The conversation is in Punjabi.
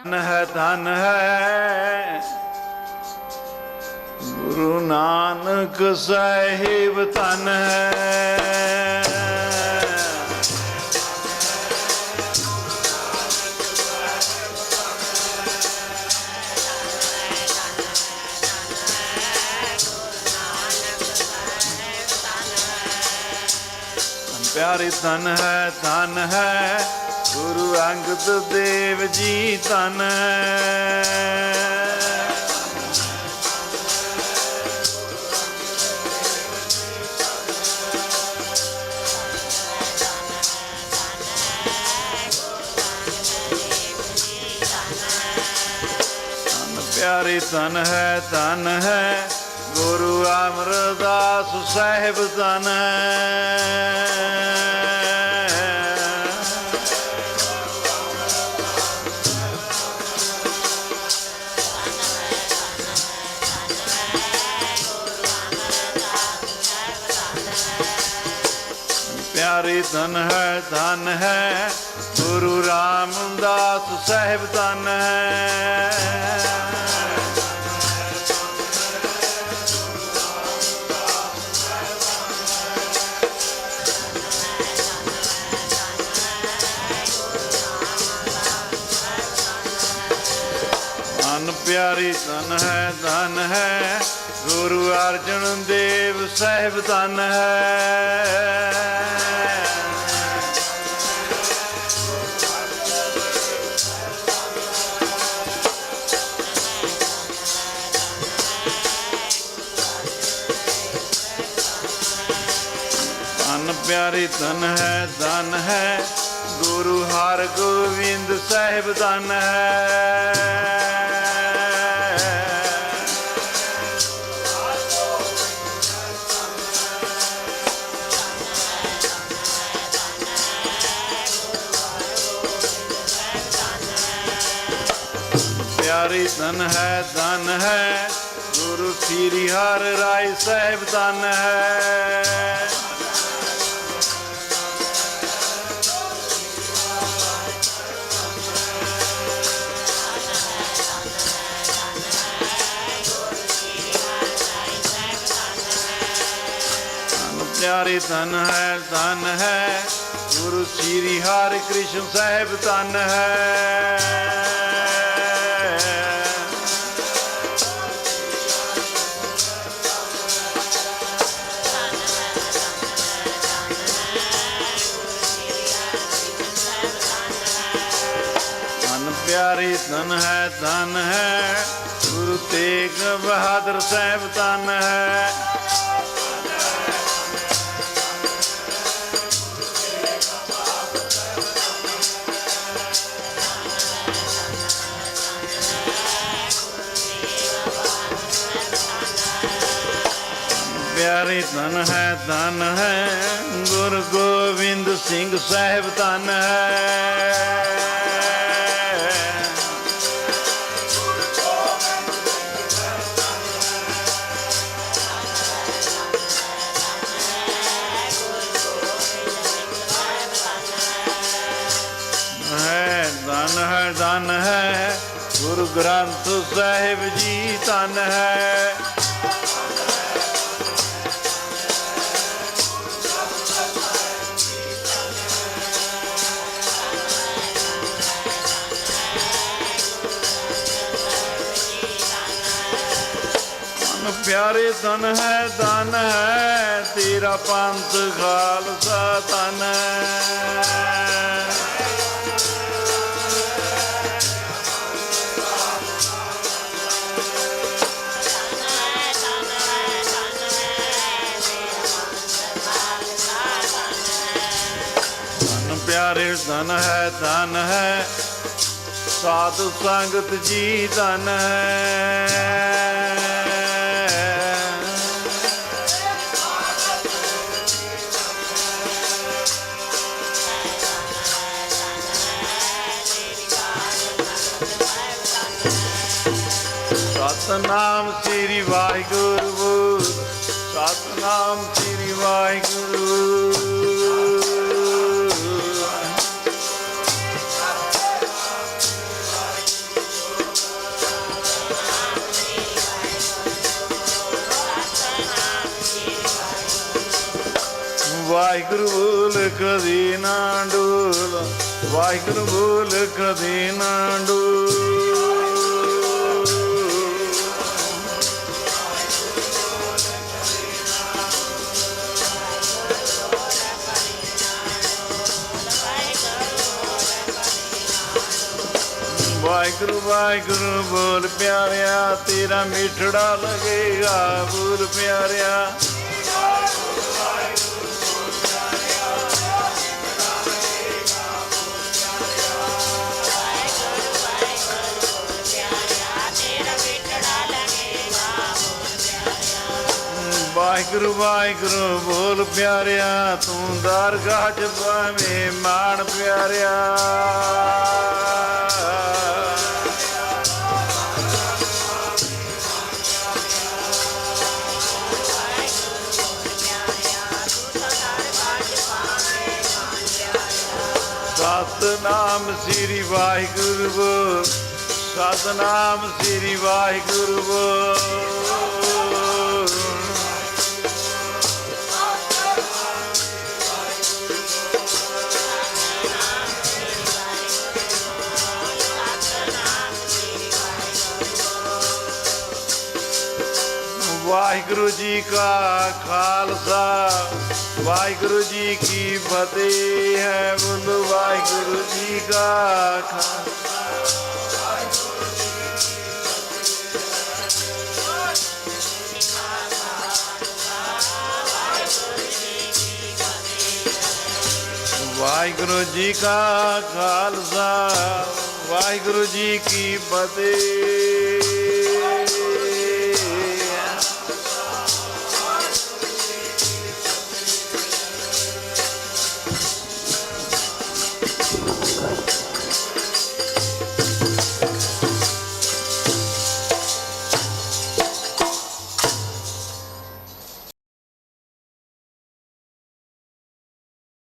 ਧਨ ਹੈ ਧਨ ਹੈ ਗੁਰੂ ਨਾਨਕ ਸਾਹਿਬ ਧਨ ਹੈ ਪਿਆਰੇ ਧਨ ਹੈ ਧਨ ਹੈ ਗੁਰੂ ਅੰਗਦ ਦੇਵ ਜੀ ਤਨ ਹੈ ਧਨ ਪਿਆਰੇ, ਧਨ ਹੈ ਧਨ ਹੈ, ਗੁਰੂ ਅਮਰਦਾਸ ਸਾਹਿਬ ਧਨ। ਹੈ ਪਿਆਰੇ ਧਨ ਹੈ ਧਨ ਹੈ, ਗੁਰੂ ਰਾਮਦਾਸ ਸਾਹਿਬ ਧਨ ਹੈ। ਧਨ ਪਿਆਰੀ ਧਨ ਹੈ ਧਨ ਹੈ, ਗੁਰੂ ਅਰਜਨ ਦੇਵ ਸਾਹਿਬ ਧਨ ਹੈ। ਪਿਆਰੀ ਧਨ ਹੈ ਧਨ ਹੈ। ਗੁਰੂ ਹਰਗੋਬਿੰਦ ਸਾਹਿਬ ਧਨ ਹੈ। ਪਿਆਰੀ ਧਨ ਹੈ ਧਨ ਹੈ। ਗੁਰੂ ਸ੍ਰੀ ਹਰਿ ਰਾਏ ਸਾਹਿਬ ਧਨ ਹੈ। ਪਿਆਰੇ ਧਨ ਹੈ ਧਨ ਹੈ। ਗੁਰੂ ਸ੍ਰੀ ਹਰਿ ਕ੍ਰਿਸ਼ਨ ਸਾਹਿਬ ਧਨ ਹੈ। ਧਨ ਪਿਆਰੇ ਧਨ ਹੈ ਧਨ ਹੈ। ਗੁਰੂ ਤੇਗ ਬਹਾਦਰ ਸਾਹਿਬ ਧਨ ਹੈ। ਪਿਆਰੇ ਧਨ ਹੈ ਧਨ ਹੈ। ਗੁਰੂ ਗੋਬਿੰਦ ਸਿੰਘ ਸਾਹਿਬ ਧਨ ਹੈ ਧਨ ਹੈ ਧਨ ਹੈ। ਗੁਰੂ ਗ੍ਰੰਥ ਸਾਹਿਬ ਜੀ ਧਨ ਹੈ। ਪਿਆਰੇ ਧਨ ਹੈ ਧਨ ਹੈ, ਤੇਰਾ ਪੰਥ ਖਾਲਸਾ ਧਨ ਹੈ। ਧਨ ਪਿਆਰੇ, ਧਨ ਹੈ ਧਨ ਹੈ। ਸਾਧ ਸੰਗਤ ਜੀ ਧਨ ਹੈ। ਸਤਨਾਮ ਸ੍ਰੀ ਵਾਹਿਗੁਰੂ, ਸਤਨਾਮ ਸ੍ਰੀ ਵਾਹਿਗੁਰੂ। ਵਾਹਿਗੁਰੂ ਬੋਲ, ਕਦੇ ਨਾ ਡੋਲ, ਵਾਹਿਗੁਰੂ ਬੋਲ, ਕਦੇ ਨਾ ਡੋਲ। ਵਾਹਿਗੁਰੂ ਵਾਹਿਗੁਰੂ ਬੋਲ ਪਿਆਰਿਆ, ਤੇਰਾ ਮਿੱਠੜਾ ਲੱਗੇਗਾ ਬੋਲ ਪਿਆਰਿਆ। ਵਾਹਿਗੁਰੂ ਵਾਹਿਗੁਰੂ ਬੋਲ ਪਿਆਰਿਆ, ਤੂੰ ਦਰਗਾਹ ਚ ਭਾਵੇਂ ਮਾਣ ਪਿਆਰਿਆ। ਵਾਹਿਗੁਰੂ ਸਤਨਾਮ ਸ੍ਰੀ ਵਾਹਿਗੁਰੂ ਵਾਹਿਗੁਰੂ ਜੀ ਕਾ ਖਾਲਸਾ ਵਾਹਿਗੁਰੂ ਜੀ ਕੀ ਫਤਿਹ ਹੈ ਬੋਲੋ ਵਾਹਿਗੁਰੂ ਜੀ ਕਾ ਖਾਲਸਾ। ਵਾਹਿਗੁਰੂ ਜੀ ਕਾ ਖਾਲਸਾ। ਵਾਹਿਗੁਰੂ ਜੀ ਕੀ ਫਤਿਹ। はい。